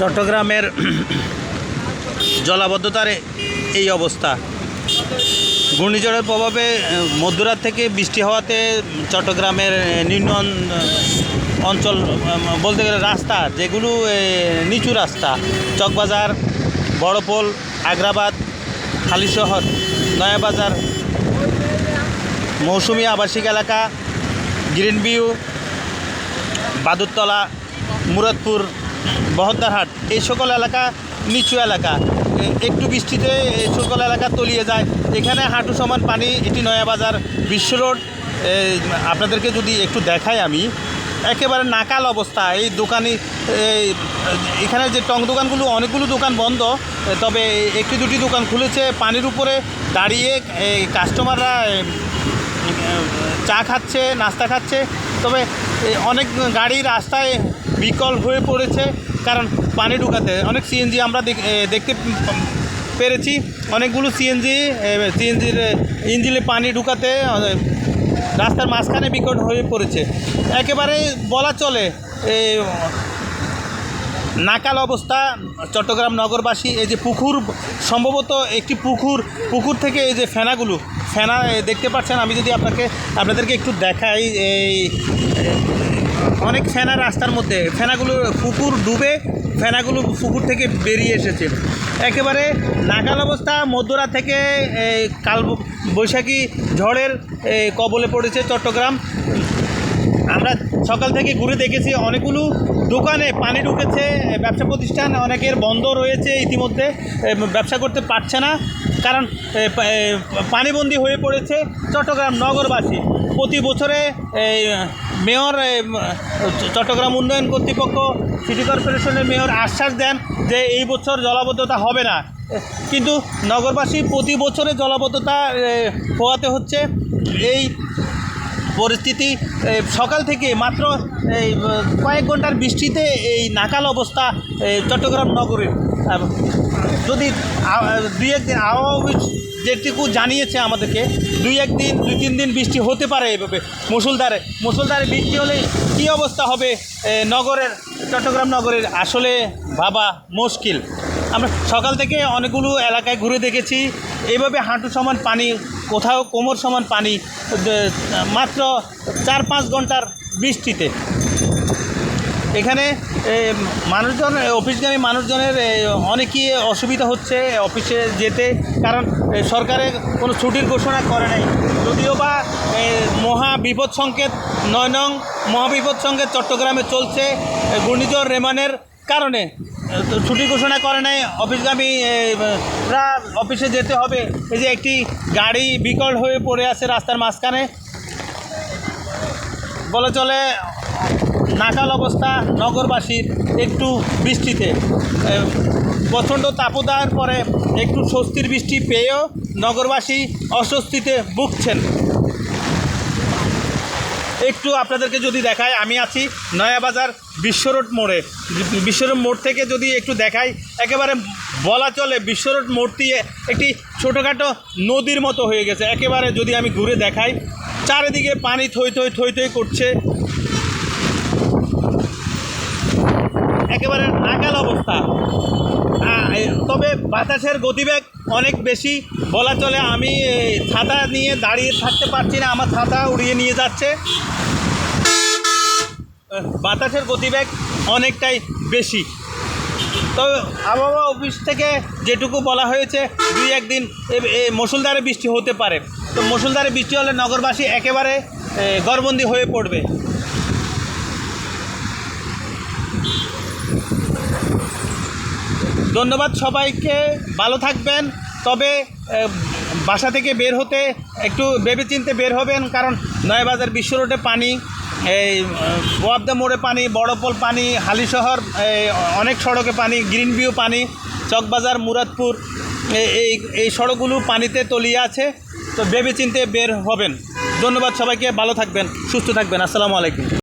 চট্টগ্রামের জলাবদ্ধতার এই অবস্থা। ঘূর্ণিঝড়ের প্রভাবে মধ্যরাত থেকে বৃষ্টি হওয়াতে চট্টগ্রামের নিম্ন অঞ্চল বলতে গেলে রাস্তা যেগুলো নিচু রাস্তা, চকবাজার, বড়পোল, আগ্রাবাদ হালিশহর নয়াবাজার, মৌসুমী আবাসিক এলাকা গ্রিন ভিউ বাদুরতলা, মুরাদপুর বহদ্দারহাট, এই সকল এলাকা নিচু এলাকা। একটু বৃষ্টিতে এই সকল এলাকা তলিয়ে যায়। এখানে হাঁটু সমান পানি, এটি নয়াবাজার বিশ্ব রোড। আপনাদেরকে যদি একটু দেখাই আমি, একেবারে নাকাল অবস্থা। এই দোকানি এখানে যে টং দোকানগুলো, অনেকগুলো দোকান বন্ধ। তবে একটি দুটি দোকান খুলেছে। পানির উপরে দাঁড়িয়ে কাস্টমাররা চা খাচ্ছে, নাস্তা খাচ্ছে। তবে অনেক গাড়ি রাস্তায় বিকল হয়ে পড়েছে, কারণ পানি ঢুকাতে। অনেক সিএনজি আমরা দেখ- দেখতে পেরেছি। অনেকগুলো সিএনজি সিএনজির ইঞ্জিনে পানি ঢুকাতে রাস্তার মাঝখানে বিকট হয়ে পড়েছে। একেবারে বলা চলে নাকাল অবস্থা চট্টগ্রাম নগরবাসী। এই যে পুকুর, সম্ভবত একটি পুকুর পুকুর থেকে এই যে ফেনাগুলো, ফেনা দেখতে পাচ্ছেন। আমি যদি আপনাকে, আপনাদেরকে একটু দেখাই, এই অনেক ফেনা রাস্তার মধ্যে। ফেনাগুলো পুকুর ডুবে ফেনাগুলো পুকুর থেকে বেরিয়ে এসেছে। একেবারে নাকাল অবস্থা, মধ্যরাত থেকে কাল বৈশাখী ঝড়ের কবলে পড়েছে চট্টগ্রাম। আমরা সকাল থেকে ঘুরে দেখেছি অনেকগুলো দোকানে পানি ঢুকেছে ব্যবসা প্রতিষ্ঠান অনেকের বন্ধ রয়েছে ইতিমধ্যে ব্যবসা করতে পারছে না কারণ পানিবন্দী হয়ে পড়েছে চট্টগ্রাম নগরবাসী। প্রতি বছরে মেয়র চট্টগ্রাম উন্নয়ন কর্তৃপক্ষ, সিটি কর্পোরেশনের মেয়র আশ্বাস দেন যে এই বছর জলাবদ্ধতা হবে না। কিন্তু নগরবাসী প্রতি বছরে জলাবদ্ধতা পোয়াতে হচ্ছে। এই পরিস্থিতি সকাল থেকে মাত্র, এই কয়েক ঘণ্টার বৃষ্টিতে এই নাকাল অবস্থা চট্টগ্রাম নগরের যদি দুই একদিন আবহাওয়া যেটুকু জানিয়েছে আমাদেরকে, দুই একদিন, দুই তিন দিন বৃষ্টি হতে পারে এভাবে মুসুলধারে মুসুলধারে বৃষ্টি হলে কী অবস্থা হবে? নগরের, চট্টগ্রাম নগরের আসলে ভাবা মুশকিল। আমরা সকাল থেকে অনেকগুলো এলাকায় ঘুরে দেখেছি এইভাবে হাঁটু সমান পানি, কোথাও কোমর সমান পানি মাত্র চার পাঁচ ঘণ্টার বৃষ্টিতে। এখানে মানুষজন অফিসগামী মানুষজনের অনেকই অসুবিধা হচ্ছে অফিসে যেতে কারণ এ, সরকারে কোনো ছুটির ঘোষণা করে নাই। যদিও বা মহা বিপদ সংকেত নয় নং মহাবিপদ সংকেত চট্টগ্রামে চলছে ঘূর্ণিঝড় রেমানের কারণে ছুটি ঘোষণা করে নাই অফিসগামী অফিসে যেতে হবে। এই যে একটি গাড়ি বিকল হয়ে পড়ে আছে রাস্তার মাঝখানে। বলে চলে নাকাল অবস্থা নগরবাসীর একটু বৃষ্টিতে। প্রচণ্ড তাপদার পরে একটু স্বস্তির বৃষ্টি পেয়েও নগরবাসী অস্বস্তিতে ভুগছেন। একটু আপনাদেরকে যদি দেখায় আমি আছি নয়াবাজার বিশ্বরোড মোড়ে। বিশ্বরোড মোড় থেকে যদি একটু দেখাই, একেবারে বলা চলে বিশ্বরোড মোড়টি একটি ছোটোখাটো নদীর মতো হয়ে গেছে। একেবারে যদি আমি ঘুরে দেখাই, চারিদিকে পানি থই থই থই থই করছে। একেবারে নাকাল অবস্থা। তবে বাতাসের গতিবেগ অনেক বেশি বলা চলে। আমি ছাতা নিয়ে দাঁড়িয়ে থাকতে পারছি না, আমার ছাতা উড়িয়ে নিয়ে যাচ্ছে। বাতাসের গতিবেগ অনেকটাই বেশি। তো আবহাওয়া অফিস থেকে যেটুকু বলা হয়েছে, দুই একদিন মুসুলধারে বৃষ্টি হতে পারে। তো মুসুলধারে বৃষ্টি হলে নগরবাসী একেবারে গরবন্দি হয়ে পড়বে। ধন্যবাদ সবাইকে, ভালো থাকবেন। তবে বাসা থেকে বের হতে একটু ভেবেচিন্তে বের হবেন, কারণ নয়াবাজার বিশ্ব রোডে পানি, এই ওয়াবদা মোড়ে পানি, বড়পোল পানি, হালিশহর অনেক সড়কে পানি, গ্রিন ভিউ পানি, চকবাজার, মুরাদপুর এই এই সড়কগুলো পানিতে তলিয়ে আছে। তো ভেবেচিন্তে বের হবেন। ধন্যবাদ সবাইকে, ভালো থাকবেন, সুস্থ থাকবেন। আসসালামু আলাইকুম।